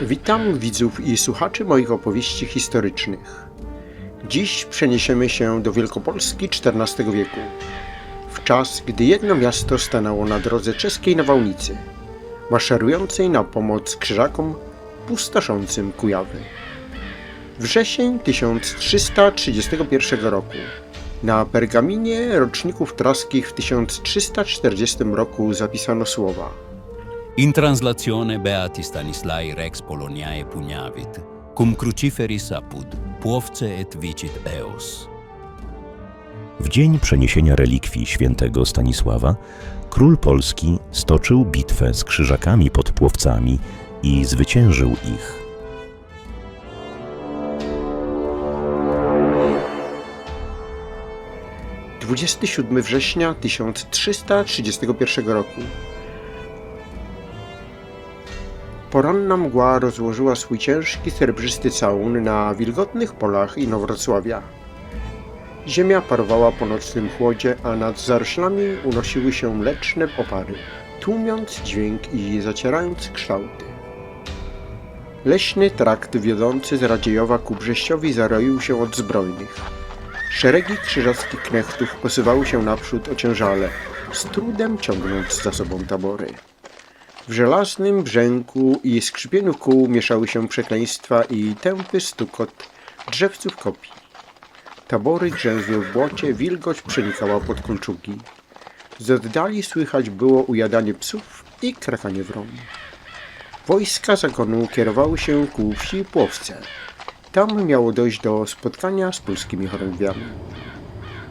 Witam widzów i słuchaczy moich opowieści historycznych. Dziś przeniesiemy się do Wielkopolski XIV wieku, w czas, gdy jedno miasto stanęło na drodze czeskiej nawałnicy, maszerującej na pomoc krzyżakom pustoszącym Kujawy. Wrzesień 1331 roku. Na pergaminie roczników traskich w 1340 roku zapisano słowa – In translazione Beati Stanislai Rex Poloniae pugnavit, cum cruciferis apud, puovce et vicit eos. W dzień przeniesienia relikwii świętego Stanisława król Polski stoczył bitwę z krzyżakami pod Płowcami i zwyciężył ich. - 27 września 1331 roku. Poranna mgła rozłożyła swój ciężki srebrzysty całun na wilgotnych polach Inowrocławia. Ziemia parowała po nocnym chłodzie, a nad zaroślami unosiły się mleczne opary, tłumiąc dźwięk i zacierając kształty. Leśny trakt wiodący z Radziejowa ku Brześciowi zaroił się od zbrojnych. Szeregi krzyżackich knechtów posuwały się naprzód ociężale, z trudem ciągnąc za sobą tabory. W żelaznym brzęku i skrzypieniu kół mieszały się przekleństwa i tępy stukot drzewców kopii. Tabory grzęzły w błocie, wilgoć przenikała pod kolczugi. Z oddali słychać było ujadanie psów i krakanie wron. Wojska zakonu kierowały się ku wsi Płowce. Tam miało dojść do spotkania z polskimi chorągwiami.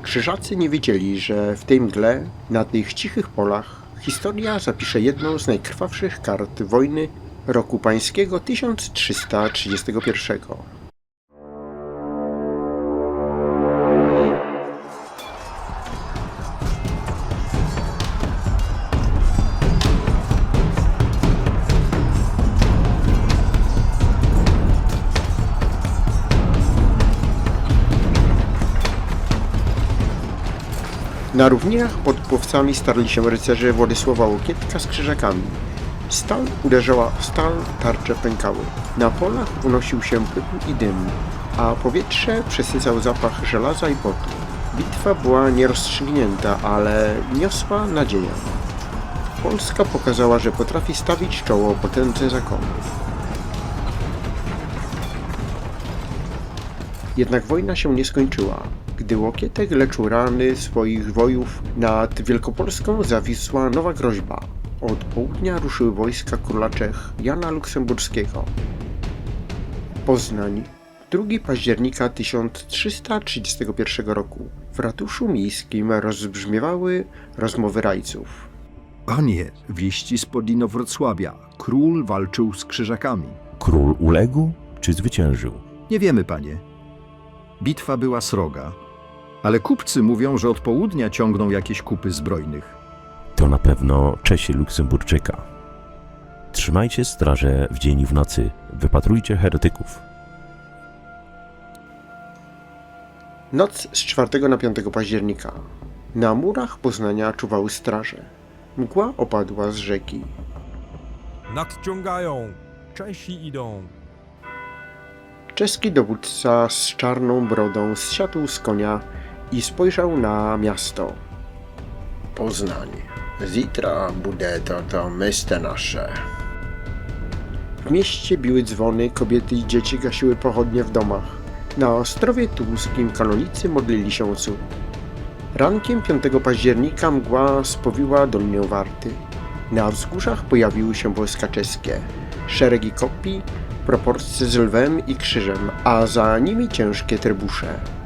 Krzyżacy nie wiedzieli, że w tej mgle, na tych cichych polach, historia zapisze jedną z najkrwawszych kart wojny roku pańskiego 1331. Na równinach pod Płowcami starli się rycerze Władysława Łokietka z krzyżakami. Stal uderzała w stal, tarcze pękały. Na polach unosił się pył i dym, a powietrze przesycał zapach żelaza i potu. Bitwa była nierozstrzygnięta, ale niosła nadzieję. Polska pokazała, że potrafi stawić czoło potędze zakonu. Jednak wojna się nie skończyła. Gdy Łokietek leczył rany swoich wojów, nad Wielkopolską zawisła nowa groźba. Od południa ruszyły wojska króla Czech Jana Luksemburskiego. Poznań. 2 października 1331 roku. W ratuszu miejskim rozbrzmiewały rozmowy rajców. Panie, wieści spod Inowrocławia. Król walczył z krzyżakami. Król uległ czy zwyciężył? Nie wiemy, panie. Bitwa była sroga, ale kupcy mówią, że od południa ciągną jakieś kupy zbrojnych. To na pewno Czesi Luksemburczyka. Trzymajcie straże w dzień i w nocy, wypatrujcie heretyków. Noc z 4 na 5 października. Na murach Poznania czuwały straże. Mgła opadła z rzeki. Nadciągają! Czesi idą! Czeski dowódca z czarną brodą zsiadł z konia i spojrzał na miasto. Poznań. Zitra bude to to miasto nasze. W mieście biły dzwony, kobiety i dzieci gasiły pochodnie w domach. Na Ostrowie Tubuskim kanonicy modlili się o cud. Rankiem 5 października mgła spowiła Dolnię Warty. Na wzgórzach pojawiły się wojska czeskie. Szeregi kopii, proporcje z lwem i krzyżem, a za nimi ciężkie trybusze.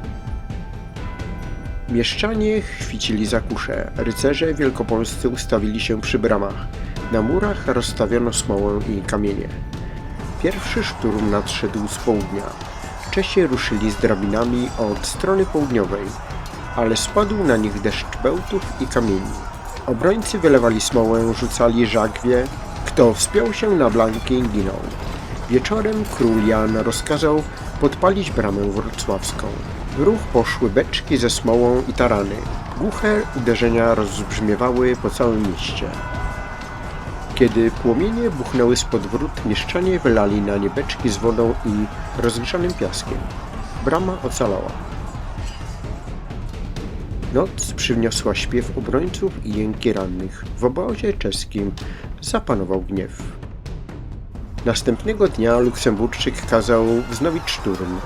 Mieszczanie chwicili za kusze, rycerze wielkopolscy ustawili się przy bramach. Na murach rozstawiono smołę i kamienie. Pierwszy szturm nadszedł z południa. Czesi ruszyli z drabinami od strony południowej, ale spadł na nich deszcz bełtów i kamieni. Obrońcy wylewali smołę, rzucali żagwie. Kto wspiął się na blanki, ginął. Wieczorem król Jan rozkazał podpalić bramę wrocławską. W ruch poszły beczki ze smołą i tarany. Głuche uderzenia rozbrzmiewały po całym mieście. Kiedy płomienie buchnęły spod wrót, mieszczanie wylali na nie beczki z wodą i rozgrzanym piaskiem. Brama ocalała. Noc przywniosła śpiew obrońców i jęki rannych. W obozie czeskim zapanował gniew. Następnego dnia Luksemburczyk kazał wznowić szturm.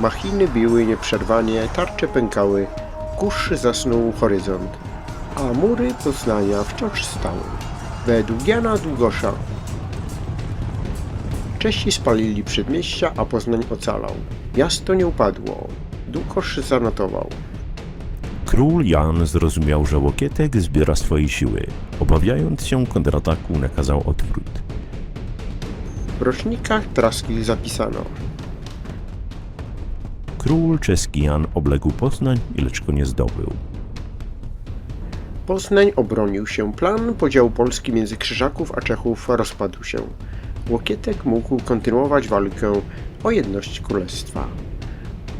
Machiny biły nieprzerwanie, tarcze pękały, kurz zasnął horyzont, a mury Poznania wciąż stały. Według Jana Długosza Czesi spalili przedmieścia, a Poznań ocalał. Miasto nie upadło. Długosz zanotował. Król Jan zrozumiał, że Łokietek zbiera swoje siły. Obawiając się kontrataku, nakazał odwrót. W rocznikach traskich zapisano. Król czeski Jan obległ Poznań, lecz go nie zdobył. Poznań obronił się. Plan podziału Polski między Krzyżaków a Czechów rozpadł się. Łokietek mógł kontynuować walkę o jedność królestwa.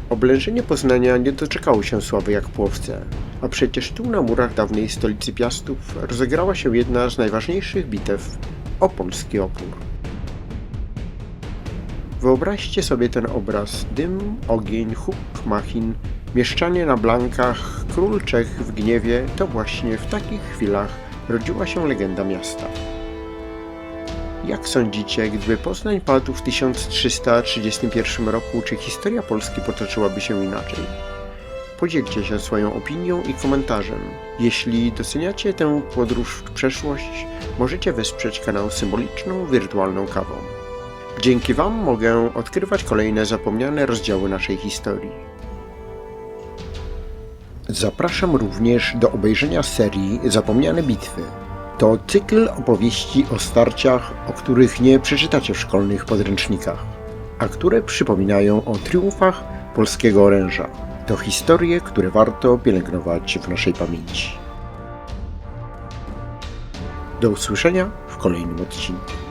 Oblężenie Poznania nie doczekało się sławy jak Płowce, a przecież tu na murach dawnej stolicy Piastów rozegrała się jedna z najważniejszych bitew o polski opór. Wyobraźcie sobie ten obraz. Dym, ogień, huk, machin, mieszczanie na blankach, król Czech w gniewie. To właśnie w takich chwilach rodziła się legenda miasta. Jak sądzicie, gdyby Poznań padł w 1331 roku, czy historia Polski potoczyłaby się inaczej? Podzielcie się swoją opinią i komentarzem. Jeśli doceniacie tę podróż w przeszłość, możecie wesprzeć kanał symboliczną, wirtualną kawą. Dzięki Wam mogę odkrywać kolejne zapomniane rozdziały naszej historii. Zapraszam również do obejrzenia serii Zapomniane Bitwy. To cykl opowieści o starciach, o których nie przeczytacie w szkolnych podręcznikach, a które przypominają o triumfach polskiego oręża. To historie, które warto pielęgnować w naszej pamięci. Do usłyszenia w kolejnym odcinku.